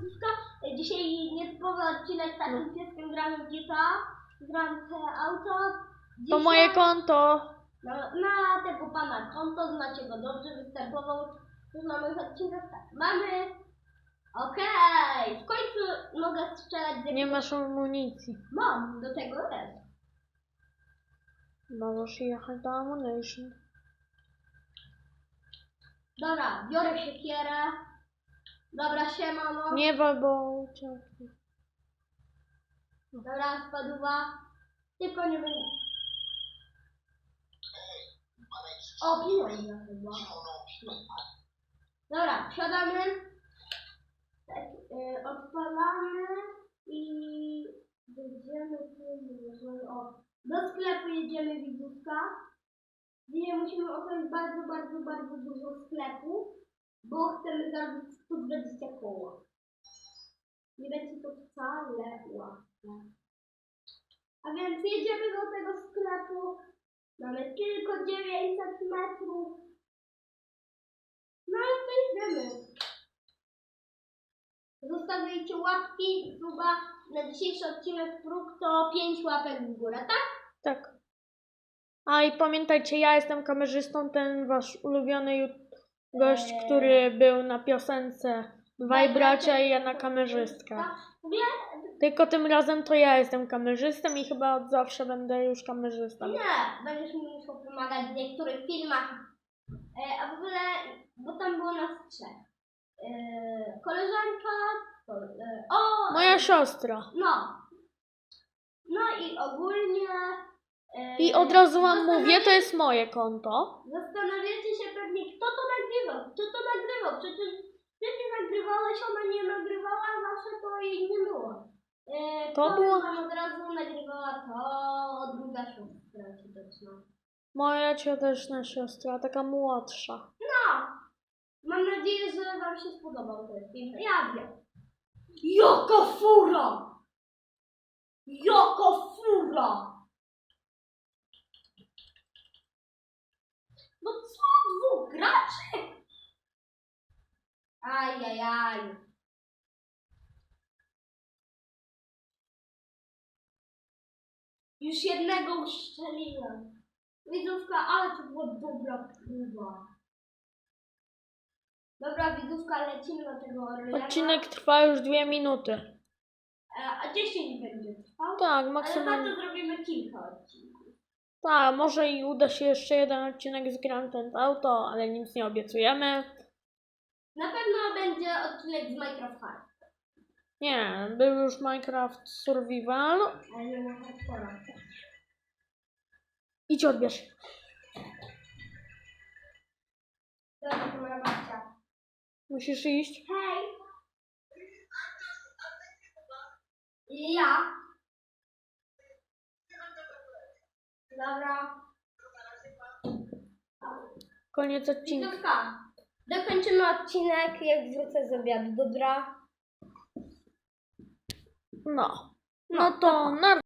Widziska. Dzisiaj nietypowy odcinek takim pieskiem gramy w GTA. Gram te auto. To Dzisiaj moje konto. Na, na tego pana konto, znacie go dobrze, występował na moich odcinkach. Tak, mamy. Okej, w końcu mogę strzelać z Nie masz amunicji. Mam, do tego jest. Możesz jechać do ammunition. Dobra, biorę siekierę. Dobra, siemano. Nie wal, bo ucieknie. Dobra, spadła. Tylko nie będę. O, pieniądze chyba. No. Dobra, wsiadamy. Tak, y, odpalamy i będziemy tu, o, do sklepu jedziemy widzówka. Dzisiaj musimy obejść bardzo, bardzo, bardzo dużo sklepów, bo chcemy zarobić 120 koła. Nie będzie to wcale łatwe. A więc jedziemy do tego sklepu. Mamy tylko 900 metrów. No i to idziemy. Zostawiajcie łapki, suba. Na dzisiejszy odcinek prób to 5 łapek w górę, tak? Tak. A i pamiętajcie, ja jestem kamerzystą, ten wasz ulubiony ju- gość, Eee. który był na piosence Dwaj bracia i jedna kamerzystka. Tak. W ogóle Tylko tym razem to ja jestem kamerzystą i chyba od zawsze będę już kamerzystą. Nie, będziesz mi musiał pomagać w niektórych filmach. E, a w ogóle, bo tam było nas trzech. E, koleżanka, ko, e, o! Moja siostra. No. No i ogólnie. E, I od razu wam mówię, to jest moje konto. Zastanawiacie się pewnie, kto to nagrywał? Kto to nagrywał? Przecież ty nie nagrywałeś, ona nie nagrywała, zawsze to jej nie było. E, To było- wam od razu nagrywała to druga siostra cioteczna. Moja cioteczna siostra, taka młodsza. No! Mam nadzieję, że Wam się spodobał ten film. Ja wiem. Jaka fura! Jaka fura! Ajajaj. Już jednego uszczeliłem. Widzówka, ale to była dobra próba. Dobra, widzówka, lecimy do tego Orlena. Odcinek trwa już dwie minuty. E, A 10 będzie trwał. Tak, Ale maksymalnie. to zrobimy kilka odcinków. Tak, może i uda się jeszcze jeden odcinek z Grand Theft Auto, ale nic nie obiecujemy. Na pewno będzie odcinek z Minecraft Hard. Nie, był już Minecraft Survival. Ale nie ma hardcora. Idź odbierz. Dobra, to moja babcia. Musisz iść. Hej! Ja. Dobra. Koniec odcinka. Widzówka. Dokończymy odcinek, jak wrócę z obiadu. Dobra. No. No to na